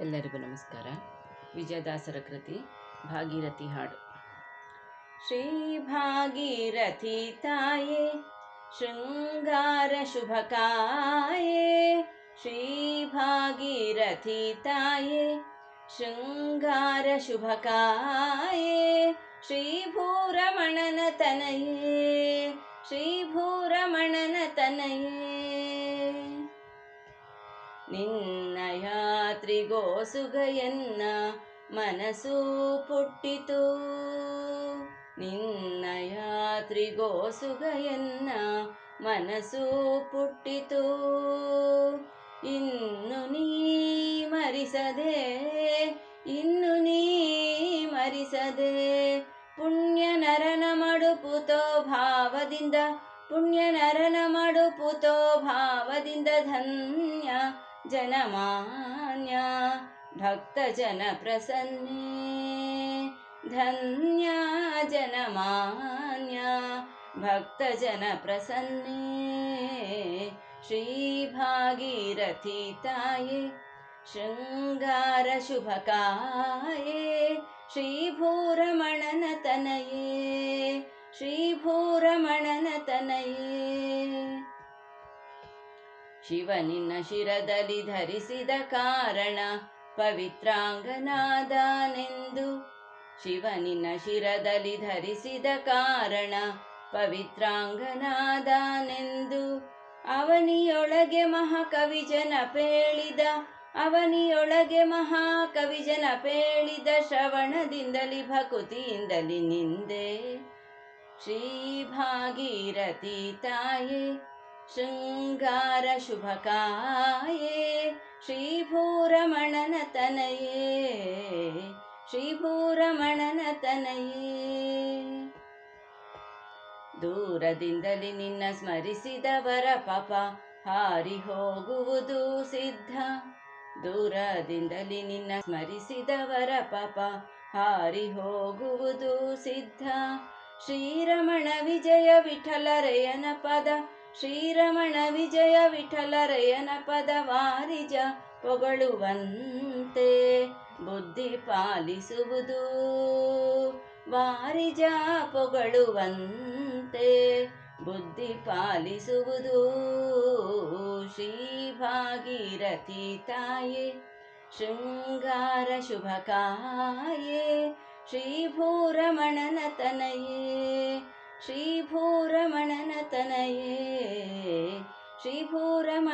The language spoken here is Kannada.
ಎಲ್ಲರಿಗೂ ನಮಸ್ಕಾರ ವಿಜಯದಾಸರ ಕೃತಿ ಭಾಗೀರಥಿ ಹಾಡು ಶ್ರೀ ಭಾಗೀರಥಿ ತಾಯೇ ಶೃಂಗಾರ ಶುಭಕಾಯೇ ಶ್ರೀ ಭಾಗೀರಥಿ ತಾಯೇ ಶೃಂಗಾರ ಶುಭಕಾಯೇ ಶ್ರೀ ಭೂರಮಣನ ತನಯೇ ತ್ರಿಗೋಸುಗಯನ್ನ ಮನಸ್ಸು ಪುಟ್ಟಿತು. ನಿನ್ನ ಯಾತ್ರಿಗೋಸುಗಯನ್ನ ಮನಸ್ಸು ಪುಟ್ಟಿತು. ಇನ್ನು ನೀ ಮರಿಸದೆ, ಇನ್ನು ನೀ ಮರಿಸದೆ ಪುಣ್ಯ ನರನ ಮಡುಪುತೋ ಭಾವದಿಂದ ಪುಣ್ಯ ನರನ ಮಡುಪುತೋ ಭಾವದಿಂದ ಧನ್ಯ ಜನಮಾನ್ಯ ಭಕ್ತ ಜನ ಪ್ರಸನ್ನೇ ಧನ್ಯ ಜನಮಾನ್ಯ ಭಕ್ತ ಜನ ಪ್ರಸನ್ನೇ ಶ್ರೀ ಭಾಗೀರಥಿ ತಾಯೇ ಶೃಂಗಾರ ಶುಭಕಾಯೇ ಶ್ರೀ ಭೂರಮಣನ ತನಯೇ ಶ್ರೀ ಭೂರಮಣನ ತನಯೇ ಶಿವನಿನ್ನ ಶಿರದಲ್ಲಿ ಧರಿಸಿದ ಕಾರಣ ಪವಿತ್ರಾಂಗನಾದಾನೆಂದು. ಶಿವನಿನ ಶಿರದಲ್ಲಿ ಧರಿಸಿದ ಕಾರಣ ಪವಿತ್ರಾಂಗನಾದಾನೆಂದು. ಅವನಿಯೊಳಗೆ ಮಹಾಕವಿಜನ ಪೇಳಿದ, ಅವನಿಯೊಳಗೆ ಮಹಾಕವಿಜನ ಪೇಳಿದ ಶ್ರವಣದಿಂದಲಿ ಭಕುತಿಯಿಂದಲಿ ನಿಂದೆ. ಶ್ರೀ ಭಾಗೀರಥಿ ತಾಯೇ, ಶೃಂಗಾರ ಶುಭಕಾಯೇ ತನಯೇ ಶ್ರೀ ಭೂರಮಣನ ತನಯೇ. ದೂರದಿಂದಲಿ ನಿನ್ನ ಸ್ಮರಿಸಿದವರ ಪಾಪ ಹಾರಿ ಹೋಗುವುದು ಸಿದ್ಧ. ದೂರದಿಂದಲಿ ನಿನ್ನ ಸ್ಮರಿಸಿದವರ ಪಾಪ ಹಾರಿ ಹೋಗುವುದು ಸಿದ್ಧ. ಶ್ರೀರಮಣ ವಿಜಯ ವಿಠಲರಯನ ಪದ ಶ್ರೀರಮಣ ವಿಜಯ ವಿಠಲರಯನ ಪದ ವಾರಿಜ ಪೊಗಳುವಂತೆ ಬುದ್ಧಿ ಪಾಲಿಸುವುದು. ವಾರಿಜ ಪೊಗಳುವಂತೆ ಬುದ್ಧಿ ಪಾಲಿಸುವುದು. ಶ್ರೀ ಭಾಗೀರಥಿ ತಾಯೇ, ಶೃಂಗಾರ ಶುಭಕಾಯೇ श्रीभूरमणनतनये श्रीभूरमणनतनये श्रीभूरमणनतनये।